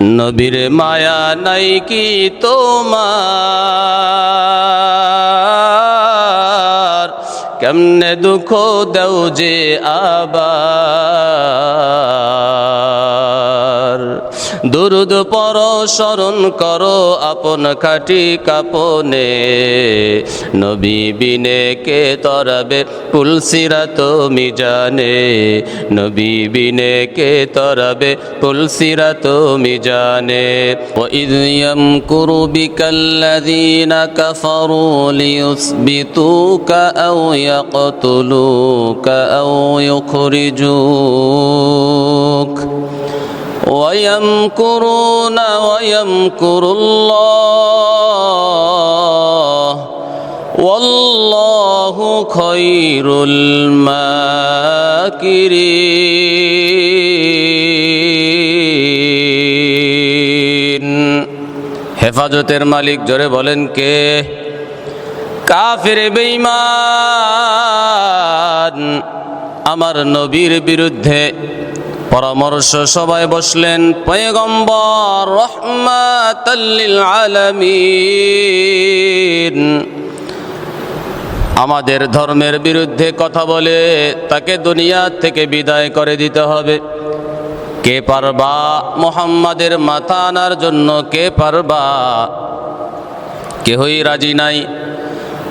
নবীর মায়া নাই কি তোমার? কেমনে দুঃখ দেও যে আবার? দুরুদ পর শরণ করো আপন খাটি কাপনে। নবী বিনে কে তরবে পুলসিরা তুমি জানে। নবী বিনে কে তরবে পুলসিরা তুমি জানে। ও ইদিয়ম কুরু বিকাল্লাদিন কাফারু লিউসবিতুক আও ইয়াকতুলুক ويمكرون ويمكر الله والله خير الماكرين হেফাজতের মালিক জোরে বলেন কে কাফের বেঈমান আমার নবীর বিরুদ্ধে পরামর্শ সবাই বসলেন, পয়গম্বর রহমাতাল্লিল আলামিন। আমাদের ধর্মের বিরুদ্ধে কথা বলে তাকে দুনিয়া থেকে বিদায় করে দিতে হবে। কে পারবা মোহাম্মদের মাথা আনার জন্য কে পারবা? কেহই রাজি নাই।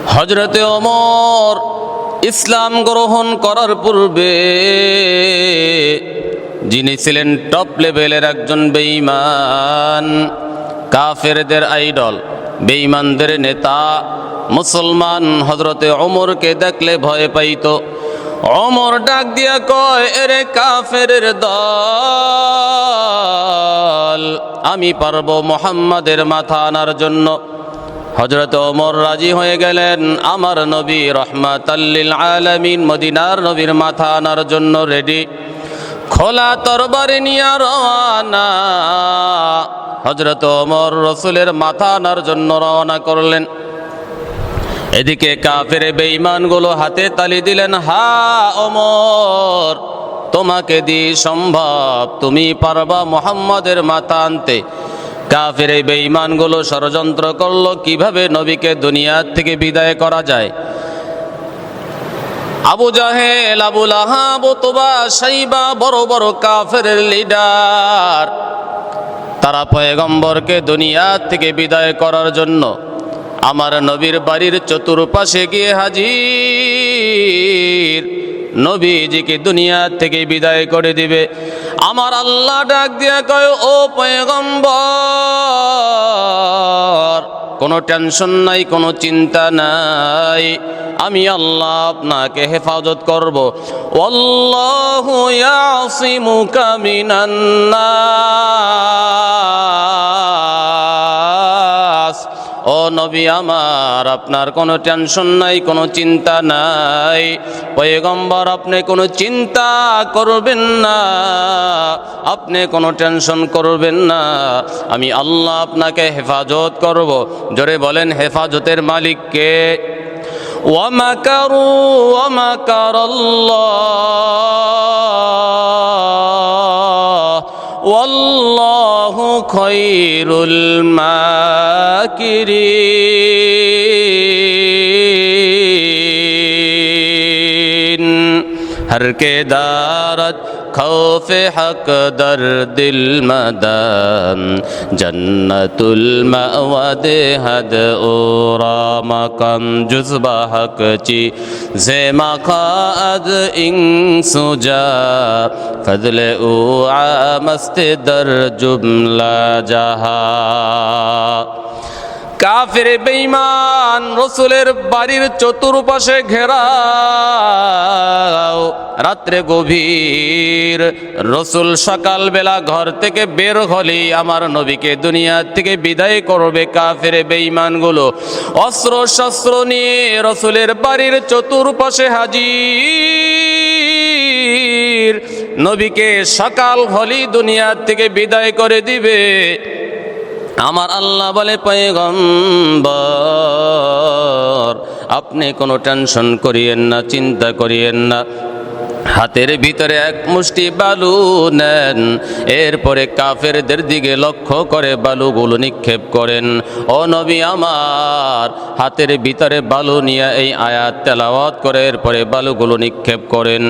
হজরতে অমর ইসলাম গ্রহণ করার পূর্বে যিনি ছিলেন টপ লেভেলের একজন বেঈমান, কাফেরদের আইডল বেঈমানদের নেতা, মুসলমান হজরতে অমরকে দেখলে ভয় পাইত। অমর ডাক দিয়া কয়, এরে কাফের দল, আমি পারব মোহাম্মদের মাথা আনার জন্য। হজরত ওমর রাজি হয়ে গেলেন, আমার নবী রহমাত আলমিন মদিনার নবীর মাথা আনার জন্য রেডি খোলা তরবারি নিয়ে রওয়ানা হজরত ওমর রসুলের মাথা আনার জন্য রওনা করলেন। এদিকে কাফের বেঈমানগুলো হাতে তালি দিলেন, হা ওমর, তোমাকে দি সম্ভব, তুমি পারবা মোহাম্মদের মাথা আনতে। কাফের এই বেঈমানগুলো ষড়যন্ত্র করল, কীভাবে নবীকে দুনিয়া থেকে বিদায় করা যায়? আবু জাহেল আবুল আহাব তোবা সাইবা বড় বড় কাফের লিডার। তারা পয়গম্বরকে দুনিয়া থেকে বিদায় করার জন্য আমার নবীর বাড়ির চতুর্পাশে গিয়ে হাজির। নবীজিকে দুনিয়া থেকে বিদায় করে দিবে। আমার আল্লাহ ডাক দিয়া কয়, ও পয়গম্বর কোনো টেনশন নাই কোনো চিন্তা নাই। আমি আল্লাহ আপনাকে হেফাজত করব। অল্লাহু ইয়াসিমুকা ও নবী আমার, আপনার কোনো টেনশন নাই, কোনো চিন্তা নাই। পয়গম্বর, আপনি কোনো চিন্তা করবেন না, আপনি কোনো টেনশন করবেন না। আমি আল্লাহ আপনাকে হেফাজত করব। জোরে বলেন, হেফাজতের মালিককে ওয়ামাকারু ওয়ামা আল্লাহ والله خير الماكرين هر کے دارت خوف حق در دل جنة جنت دي حد اورا مقام جزبا حق چی زیما قاد انس جا فضل أو مست در جملا جہاں কাফের বেঈমান রসুলের বাড়ির চতুর্পাশে ঘেরাও রাত্রে গভীর। রসুল সকালবেলা ঘর থেকে বের হলেই আমার নবীকে দুনিয়া থেকে বিদায় করবে কাফের বেঈমানগুলো। অস্ত্র শস্ত্র নিয়ে রসুলের বাড়ির চতুর্পাশে হাজির। নবীকে সকাল হলেই দুনিয়া থেকে বিদায় করে দিবে। আমার আল্লাহ বলে পয়গম্বর আপনি কোনো টেনশন করিয়েন না চিন্তা করিয়েন না। হাতের ভিতরে এক মুষ্টি বালু নেন, এরপরে কাফেরদের দিকে লক্ষ্য করে বালুগুলো নিক্ষেপ করেন। ও নবী আমার, হাতের ভিতরে বালু নিয়ে এই আয়াত তেলাওয়াত করে, এরপরে বালুগুলো নিক্ষেপ করেন।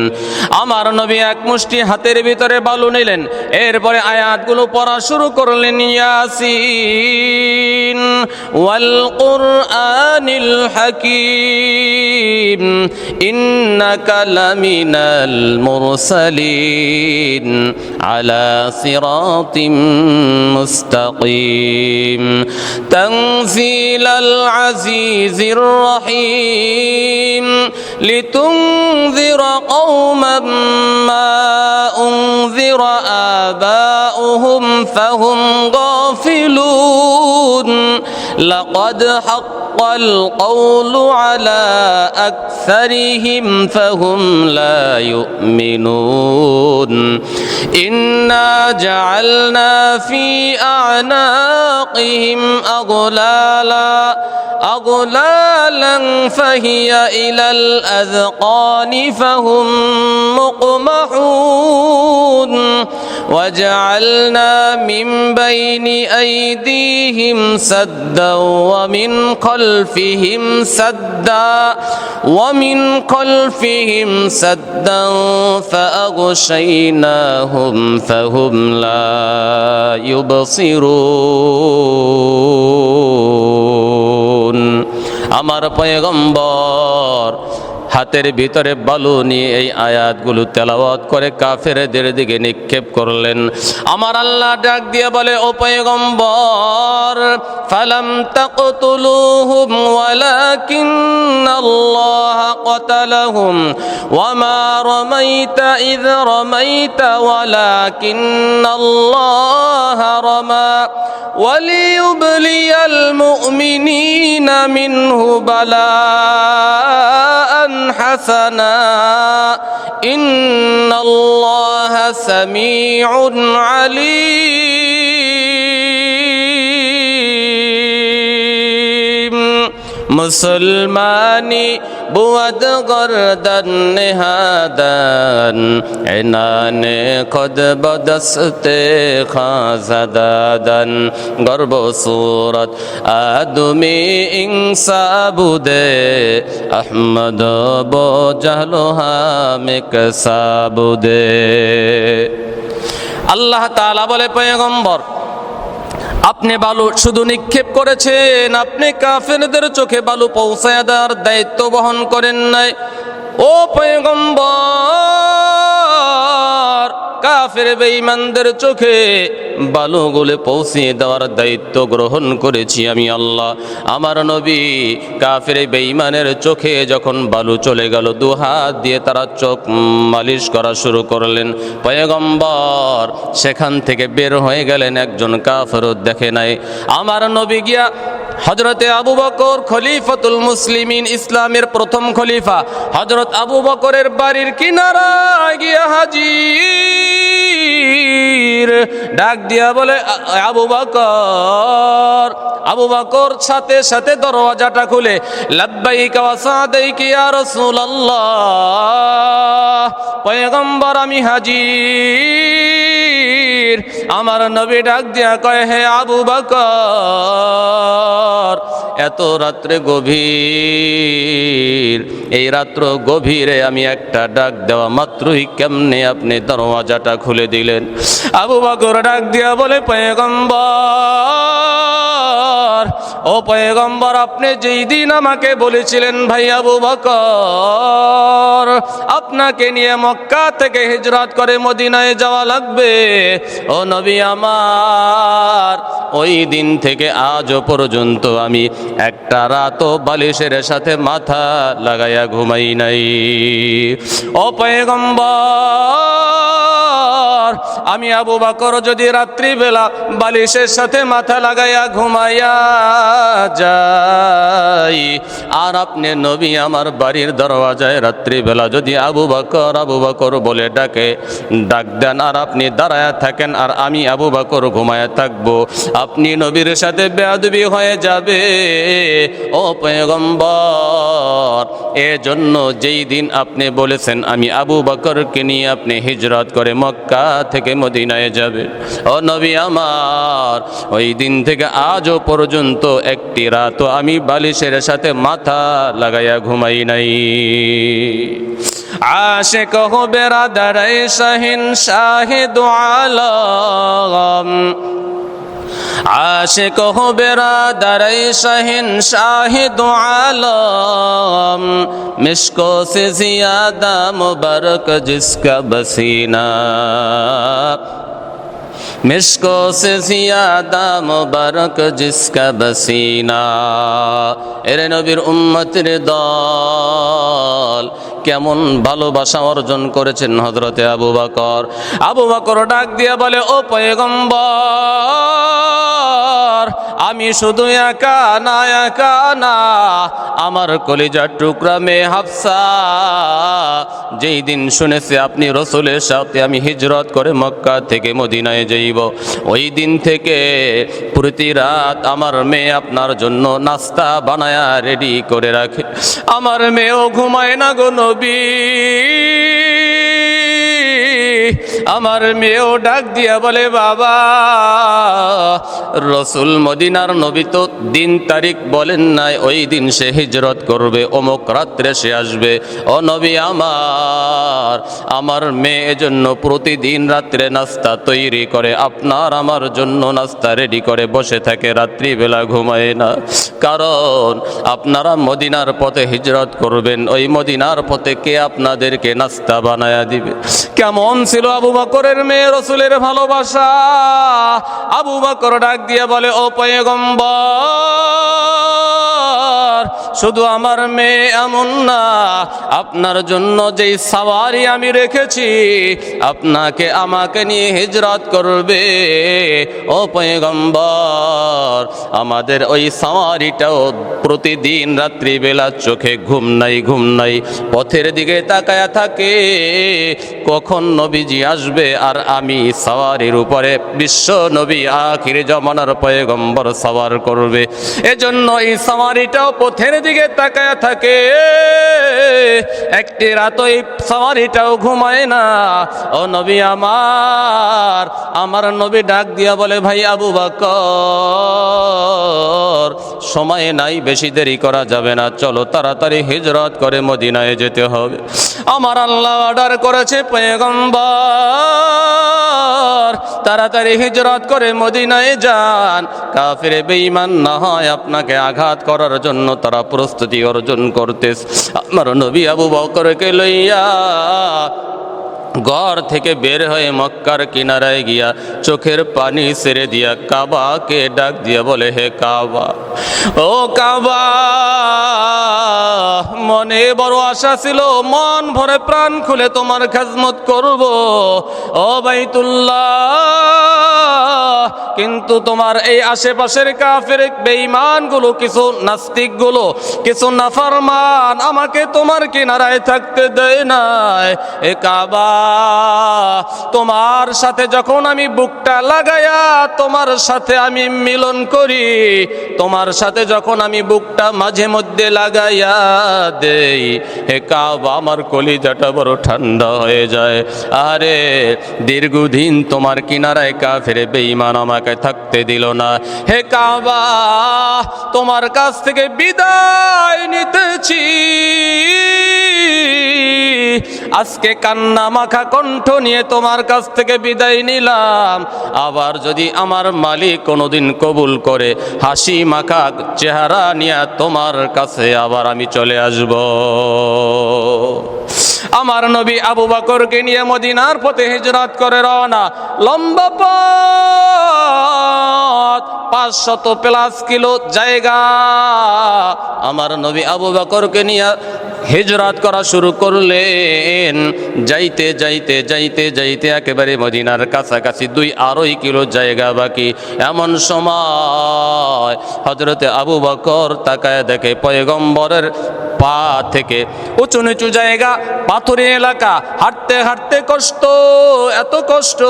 আমার নবী এক মুষ্টি হাতের ভিতরে বালু নিলেন, এরপরে আয়াতগুলো পড়া শুরু করলেন, ইয়াসিন ওয়াল কুরআনিল হাকিম, ইন্নাকা লামিনাল المرسلين على صراط مستقيم. تنزيل العزيز الرحيم. لتنذر قوما ما أنذر آباؤهم فهم غافلون. لقد حق القول على أكثرهم فهم لا يؤمنون. إنا جعلنا في أعناقهم أغلالا أغلالا فهي إلى الأذقان فهم مقمحون. وجعلنا من بين أيديهم سدا ومن خلفهم سدا ومن خلفهم سدا فأغشيناهم فهم لا يبصرون আমার পয়গম্বর হাতের ভিতরে বালু নিয়ে এই আয়াতগুলো তেলাওয়াত করে কাফেরদের দিকে নিক্ষেপ করলেন আমার আল্লাহ ডাক দিয়ে বলে ও পয়গম্বর ফালাম তাকতুলুহুম ওয়ালাকিন আল্লাহ قتلهم وما رميت إذ رميت ولكن الله رمى وليبلي المؤمنين منه بلاء حسنا. إن الله سميع عليم. মুসলমানি বুয়াদ গরদন, নেহাদান। এনানে কদ বদস্তে খাজাদাদান। গর্ব সুরত আদমি ইনসাবুদে, আহমদ বো জাহলো হামিক সাবুদে আল্লাহ তাআলা বলে, পয়গম্বর আপনি বালু শুধু নিক্ষেপ করেছেন, আপনি কাফেরদের চোখে বালু পৌঁছায় দেওয়ার দায়িত্ব বহন করেন নাই। ও পয়গম্বর! কাফের বেঈমানদের চোখে বালুগুলো পৌঁছিয়ে দেওয়ার দায়িত্ব গ্রহণ করেছি আমি আল্লাহ। আমার নবী কাফের বেঈমানের চোখে যখন বালু চলে গেল, দু হাত দিয়ে তারা চোখ মালিশ করা শুরু করলেন। পয়গম্বর সেখান থেকে বের হয়ে গেলেন, একজন কাফেরও দেখে নাই। আমার নবী গিয়া হজরতে আবু বকর খলিফাতুল মুসলিমিন ইসলামের প্রথম খলিফা। হজরত আবু বকরের বাড়ির কিনারা গিয়া হাজির। ডাক দিয়া বলে আবু বকর আবু বকর, সাথে সাথে দরওয়াজাটা খুলে। লাব্বাইকা ওয়া সাদাইকা ইয়া রাসূলুল্লাহ, পয়গম্বর আমি হাজির। আমার নবী ডাক দিয়া কয়, হে আবু বকর, এত রাত্রে গভীর, এই রাত্র গভীরে আমি একটা ডাক দেওয়া মাত্রই কেমনে আপনি দরওয়াজাটা খুলে দিলেন? আবু বকর ডাক দিয়া বলে, পয়গম্বর, ও পয়গম্বর, আপনি যেই দিন আমাকে বলেছিলেন, ভাই আবু বকর, আপনাকে নিয়ে মক্কা থেকে হিজরত করে মদিনায় যাওয়া লাগবে। ও নবী আমার, ওই দিন থেকে আজও পর্যন্ত আমি একটা রাতও বালিশের সাথে মাথা লাগাইয়া ঘুমাই নাই। ও আমি আবু বাকর যদি রাত্রিবেলা বালিশের সাথে মাথা লাগাইয়া ঘুমাইয়া যাই, আর আপনি নবী আমার বাড়ির দরওয়াজায় রাত্রিবেলা যদি আবু বাকর আবু বাকর বলে ডাকে, ডাক দেন, আর আপনি দাঁড়ায়া থাকেন, আর আমি আবু বকর ঘুমায়া থাকব, আপনি নবীর সাথে বেয়াদবি হয়ে যাবে। ও পয়গম্বর, এজন্য যেই দিন আপনি বলেছেন, আমি আবু বাকরকে নিয়ে আপনি হিজরত করে মক্কা থেকে মদিনায় যাবে। ও নবী আমার, ওই দিন থেকে আজও পর্যন্ত একটি রাত আমি বালিশের সাথে মাথা লাগাইয়া ঘুমাই নাই। আশেক হো বেরাদারাই শাহিন শাহিদ আলম আশেক হবেরা দারাই শাহিন শাহিদ আলম, মিশকো সে জিয়াদা মুবারক জিসকা বসিনা। মিশকো সে زیادہ মুবারক جسকা বসিনা। এর নবীর উম্মতের দল কেমন ভালোবাসা অর্জন করেছেন হজরতে আবু বাকর। আবু বাকর ডাক দিয়ে বলে, ও পয়গম্বর আমি শুধু একা না একা না, আমার কলিজার টুকরা মেয়ে হাফসা। যেই দিন শুনেছে আপনি রসুলের সাথে আমি হিজরত করে মক্কা থেকে মদিনায় যাইব, ওই দিন থেকে প্রতি রাত আমার মেয়ে আপনার জন্য নাস্তা বানায়া রেডি করে রাখে। আমার মেয়েও ঘুমায় না গো নবী। আমার মেয়েও ডাক দিয়া বলে, বাবা, রসুল মদিনার নবী তো দিন তারিখ বলেন নাই, ওই দিন সে হিজরত করবে, অমুক রাত্রে সে আসবে। ও নবী আমার আমার মেয়ে জন্য প্রতিদিন রাত্রে নাস্তা তৈরি করে, আপনার আমার জন্য নাস্তা রেডি করে, বসে থাকে, রাত্রিবেলা ঘুমায় না। কারণ আপনারা মদিনার পথে হিজরত করবেন, ওই মদিনার পথে কে আপনাদেরকে নাস্তা বানায়া দিবে? কেমন ছিল আবু বকরের মেয়ে রসুলের ভালোবাসা। আবু বকর ডাক দিয়ে বলে ও পয়গম্বর শুধু আমার মেয়ে এমন না, আপনার জন্য যেই সাওয়ারি আমি রেখেছি, আপনাকে আমাকে নিয়ে হিজরত করবে। ও পয়গম্বর, আমাদের ওই সাওয়ারিটাও প্রতিদিন রাত্রিবেলা চোখে ঘুম নাই ঘুম নাই, পথের দিকে তাকায়া থাকে। কখন নবীজি আসবে আর আমি সাওয়ারির উপরে বিশ্ব নবী আখির জমানার পয়গম্বর সাওয়ার করবে। এজন্য এই সাওয়ারিটাও পথের দিকে তাকায়া থাকে। একটি রাত ওই সাওয়ারিটাও ঘুমায় না। ও নবী আমার আমার নবী ডাক দিয়া বলে, ভাই আবু বাকর, সময় নাই, বেশি দেরি করা যাবে না। চলো তাড়াতাড়ি হিজরত করে মদিনায় যেতে হবে। আমার আল্লাহ অর্ডার করেছে, পয়গম্বর, তাড়াতাড়ি হিজরত করে মদিনায় যান। কাফির বেঈমান না হয়, আপনাকে আঘাত করার জন্য তারা প্রস্তুতি অর্জন করতেস আমার নবী আবু বকরকে লইয়া ঘর থেকে বের হয়ে মক্কার কিনারায় গিয়া চোখের পানি সেরে দিয়া কাবাকে ডাক দিয়া বলে, হে কাবা, ও কাবা, মনে বড় আশা ছিল, মন ভরে প্রাণ খুলে তোমার খাজমত করব। ও বাইতুল্লাহ, কিন্তু তোমার এই আশেপাশের কাফের বেঈমানগুলো, কিছু নাস্তিকগুলো, কিছু নাফারমান আমাকে তোমার কিনারায় থাকতে দেয় নাই। এ কাবা তোমার সাথে যখন আমি বুকটা লাগায়া তোমার সাথে আমি মিলন করি, তোমার সাথে যখন আমি বুকটা মাঝে মধ্যে লাগাইয়া দেই, হে কাবা, আমার কলিজাটা বড় ঠান্ডা হয়ে যায়। আরে, দীর্ঘদিন তোমার কিনারায় কাফের বেঈমান আমাকে থাকতে দিল না। হে কাবা, তোমার কাছ থেকে বিদায় নিতেছি। আজকে কান্না মাখা কণ্ঠ নিয়ে তোমার কাছ থেকে বিদায় নিলাম। আবার যদি আমার মালিক কোনোদিন কবুল করে, হাসি মাখা চেহারা নিয়ে তোমার কাছে আবার আমি চলে আসব। আমার নবী আবু বকরকে নিয়ে মদিনার পথে হিজরত করে রওনা। লম্বা পথ, পাঁচশত প্লাস কিলো জায়গা। আমার নবী আবু বকরকে নিয়ে হিজরাত করা শুরু করলেন। যাইতে যাইতে যাইতে যাইতে একেবারে মদিনার কাছাকাছি দুই আড়াই কিলো জায়গা বাকি। এমন সময় হজরতে আবু বকর তাকায় দেখে পয়গম্বরের পা থেকে উঁচু নিচু জায়গা, পাথুরি এলাকা। হাঁটতে হাঁটতে কষ্ট, এত কষ্ট।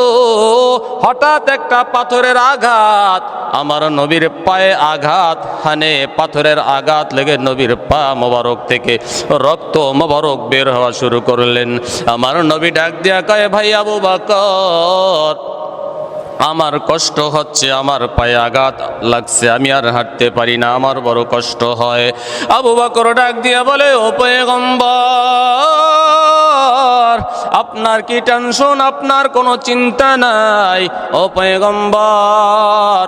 হঠাৎ একটা পাথরের আঘাত, আমার নবীর পায়ে আঘাত, হানে পাথরের আঘাত লেগে নবীর পা মোবারক থেকে রক্ত মোবারক বের হওয়া শুরু করলেন। আমার নবী ডাক দিয়া কয়, ভাই আবু বাকর, আমার কষ্ট হচ্ছে, আমার পায়ে আঘাত লাগছে, আমি আর হাঁটতে পারি না, আমার বড় কষ্ট হয়। আবু বাকর ডাক দিয়া বলে, ও পয়গম্বর, আপনার কি টেনশন আপনার কোনো চিন্তা নাই? ও পয়গম্বর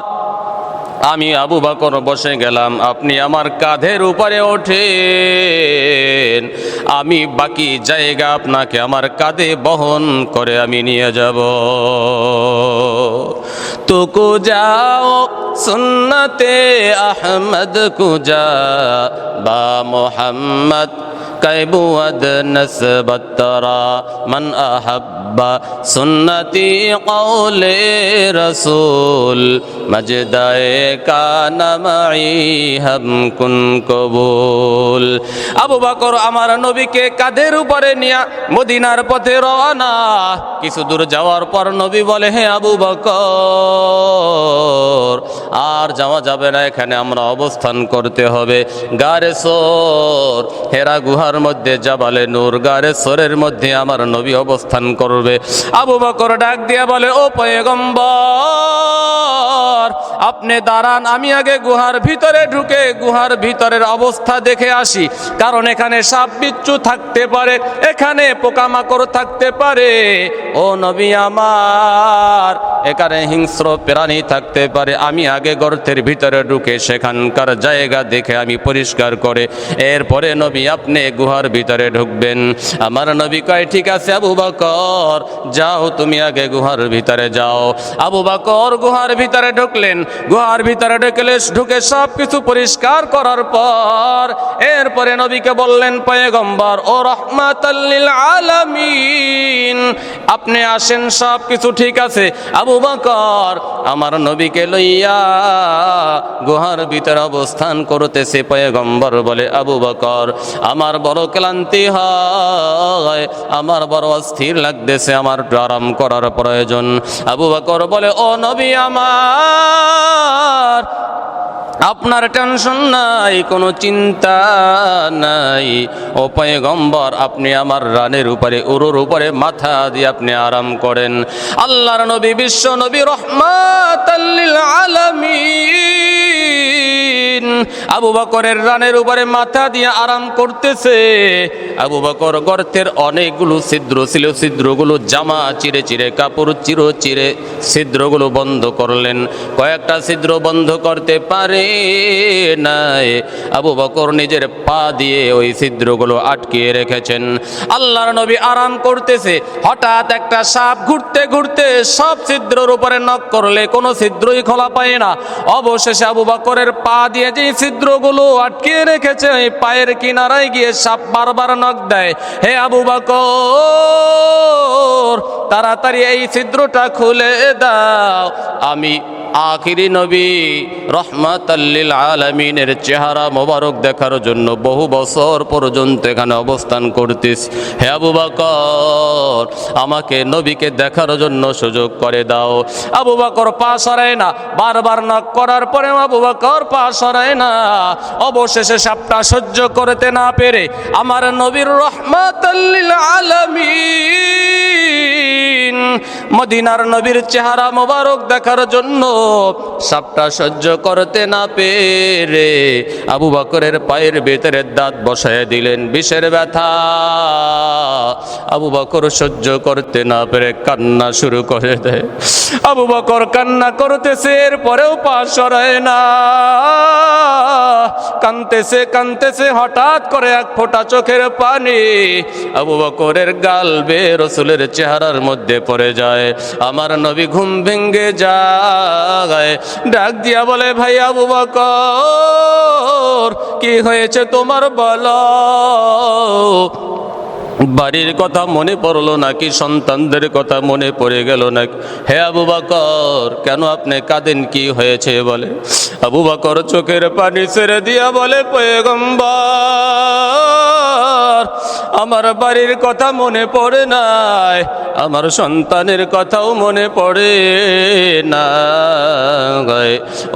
আমি আবু বাকর বসে গেলাম, আপনি আমার কাঁধের উপরে ওঠেন। আমি বাকি জায়গা আপনাকে আমার কাঁধে বহন করে আমি নিয়ে যাব। তো কো যাও, সুন্নতে আহমদ কুজা, বা মোহাম্মদ كيبود نسبت ترى من أحب سنتي قول رسول مجدائے كان معي هم كن কবুল আবু বকর আমার নবীকে কাঁধের উপরে নিয়ে মদিনার পথে রওনা কিছু দূর যাওয়ার পর নবী বলে হে আবু বকর আর যাওয়া যাবে না এখানে আমরা অবস্থান করতে হবে গারে সোর হেরা গুহার মধ্যে জাবালে নূর, গারে সোরের মধ্যে আমার নবী অবস্থান করবে। আবু বকর ডাক দিয়া বলে, ও পয়গম্বর, আপনি দাঁড়ান, আমি আগে গুহার ভিতরে ঢুকে গুহার ভিতরের অবস্থা দেখে আসি। কারণ এখানে সাপ বিচ্ছু থাকতে পারে, এখানে পোকামাকড় থাকতে পারে। ও নবী আমার, এখানে হিংস্র প্রাণী থাকতে পারে, আমি আগে গর্তের ভিতরে ঢুকে সেখানকার জায়গা দেখে আমি পরিষ্কার করে, এরপরে নবী আপনি গুহার ভিতরে ঢুকবেন। আমার নবী কয়, ঠিক আছে আবু বকর, যাও তুমি আগে গুহার ভিতরে যাও। আবু বকর গুহার ভিতরে ঢুকলেন। গুহার ভিতরে ঢুকলে ঢুকে সব কিছু পরিষ্কার করার পর এরপরে নবীকে বললেন, পয়গম্বর, ও রহমাতাল্লিল আলামিন, আপনি আসেন সব কিছু ঠিক আছে। আবু বকর আমার নবীকে লইয়া গুহার ভিতরে অবস্থান করতেছে। পয়গম্বর বলে, আবু বকর, আমার বড় ক্লান্তি হয়। আমার বড় অস্থির লাগতেছে, আমার আরাম করার প্রয়োজন। আবু বকর বলে, ও নবী আমার, আপনার টেনশন নাই, কোনো চিন্তা নাই। ও পয়গম্বর, আপনি আমার রানের উপরে, উরুর উপরে মাথা দিয়ে আপনি আরাম করেন। আল্লাহর নবী বিশ্ব নবী রহমাত আলামিন। আবু বকরের রানের উপরে মাথা দিয়ে আরাম করতেছে। আবু বকর গর্তের অনেকগুলো ছিদ্র ছিল, ছিদ্রগুলো জামা চিরে চিরে কাপড় চির চিরে ছিদ্রগুলো বন্ধ করলেন। কয়েকটা ছিদ্র বন্ধ করতে পারে নাই। আবু বকর নিজের পা দিয়ে ওই ছিদ্রগুলো আটকিয়ে রেখেছেন। আল্লাহর নবী আরাম করতেছে, হঠাৎ একটা সাপ ঘুরতে ঘুরতে সব ছিদ্রর উপরে নক করলে কোনো ছিদ্রই খোলা পায় না। অবশেষে আবু বকরের পা দিয়ে যে ছিদ্রগুলো আটকিয়ে রেখেছে, ওই পায়ের কিনারায় গিয়ে সাপ বারবার নক দেয়। হে আবু বকর, তাড়াতাড়ি এই ছিদ্রটা খুলে দাও। আমি আখিরি নবী, রহমাতাল্লিল আলমিনের চেহারা মোবারক দেখার জন্য বহু বছর পর্যন্ত এখানে অবস্থান করতিস। হে আবু বাকর, আমাকে নবীকে দেখার জন্য সুযোগ করে দাও। আবু বাকর পা সরায় না, বারবার নক করার পরে আবু বাকর পা সরায় না। অবশেষে সাপটা সহ্য করতে না পেরে আমার নবীর রহমাতাল্লিল আলমিন মদিনার নবীর চেহারা মোবারক দেখার জন্য সাপটা সহ্য করতে না পেরে আবু বকরের পায়ের ভেতরে দাঁত বসায় দিলেন, বিষের ব্যথা। আবু বকর সহ্য করতে না পেরে কান্না শুরু করে দেয়। আবু বকর কান্না করতেছে, এরপরেও পা সরায় না। কানতেছে কানতেছে হঠাৎ করে এক ফোঁটা চোখের পানি আবু বকরের গাল বে রসুলের চেহারার মধ্যে পড়ে পড়ে যায়। আমার নবী ঘুম ভেঙ্গে যায়। ডাক দিয়া বলে, ভাই আবু বকর, কি হয়েছে তোমার বলো? বাড়ির কথা মনে পড়ল নাকি? সন্তানদের কথা মনে পড়ে গেল নাকি? হে আবু বাকর, কেন আপনি কাঁদেন? কি হয়েছে? বলে। আবু বাকর চোখের পানি ছেড়ে দিয়া বলে, পয়গম্বর আমার বাড়ির কথা মনে পড়ে নাই, আমার সন্তানের কথাও মনে পড়ে না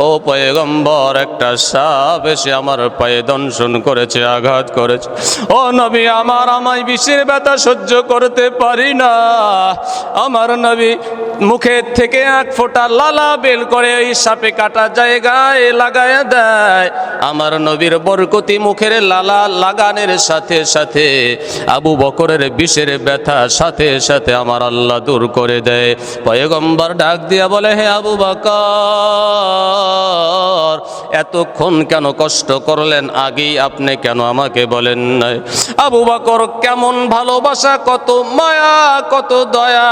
ও পয়গম্বর, একটা সাপ এসে আমার পায়ে দংশন করেছে, আঘাত করেছে। ও নবী, আমার আমায় বিষের ব্যথা সহ্য করতে পারি না। আমার নবী মুখের থেকে এক ফোঁটা লালা বেল করে ওই সাপে কাটা জায়গায় লাগায় দেয়। আমার নবীর বরকতি মুখের লালা লাগানের সাথে সাথে, আবু বকরের বিষের ব্যথা সাথে সাথে আমার আল্লাহ দূর করে দেয়। পয়গম্বর ডাক দিয়া বলে, হে আবু বকর, এতক্ষণ কেন কষ্ট করলেন? আগেই আপনি কেন আমাকে বলেন নাই? আবু বকর কেমন ভালোবাসা, কত মায়া, কত দয়া।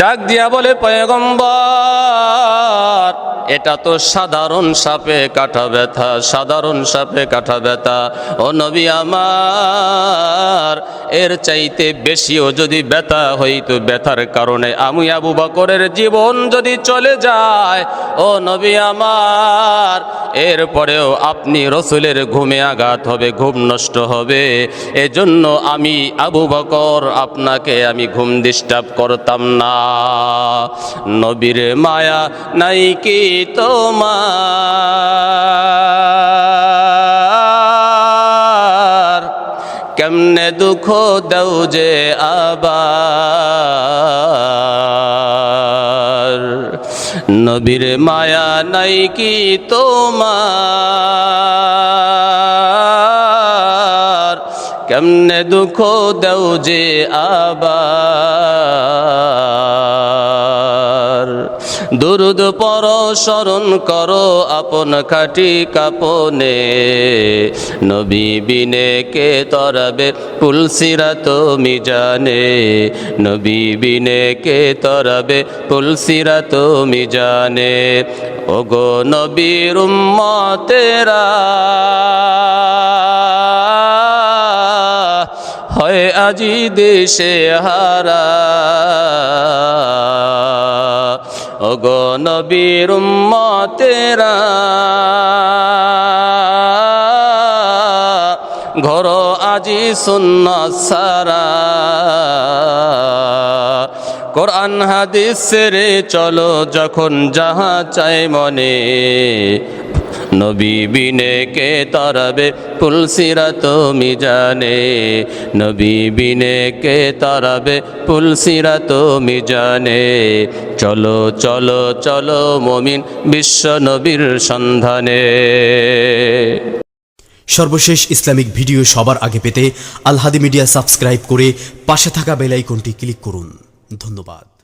ডাক দিয়া বলে, পয়গম্বর, এটা তো সাধারণ সাপে কাটা ব্যথা, সাধারণ সাপে কাটা ব্যথা। ও নবী আমার, এর চাইতে বেশিও যদি ব্যথা হইতো, ব্যথার কারণে আমি আবু বকরের জীবন যদি চলে যায়। ও নবী আমার এরপরেও আপনি রসুলের ঘুমে আঘাত হবে, ঘুম নষ্ট হবে। এজন্য আমি আবু বকর, আপনাকে আমি ঘুম ডিস্টার্ব করতাম না। নবীর মায়া নাই কি তোমার? কেমনে দুঃখ দেও যে আবার? নবীর মায়া নাই কি তোমার? কেমনে দুঃখ দেও যে আবার। দুরুদ পর স্মরণ করো আপন খাটি কাপনে। নবী বিনে কে তরাবে পুলসিরা তুমি জানে। নবী বিনে কে তরাবে পুলসিরা তুমি জানে। ওগো নবীর উম্মতেরা। হয় আজি দেশে হারা। ওগো নবীর উম্মতেরা, ঘর আজি শূন্য সারা কোরআন হাদিস রে চলো যখন যাহা চাই মনে। নবী বিনে কে তরবে পুলসিরা তুমি জানে নবী বিনে কে তরবে পুলসিরা তুমি জানে চলো চলো চলো মমিন বিশ্ব নবীর সন্ধানে। সর্বশেষ ইসলামিক ভিডিও সবার আগে পেতে আলহাদি মিডিয়া সাবস্ক্রাইব করে পাশে থাকা বেল আইকনটি ক্লিক করুন। ধন্যবাদ।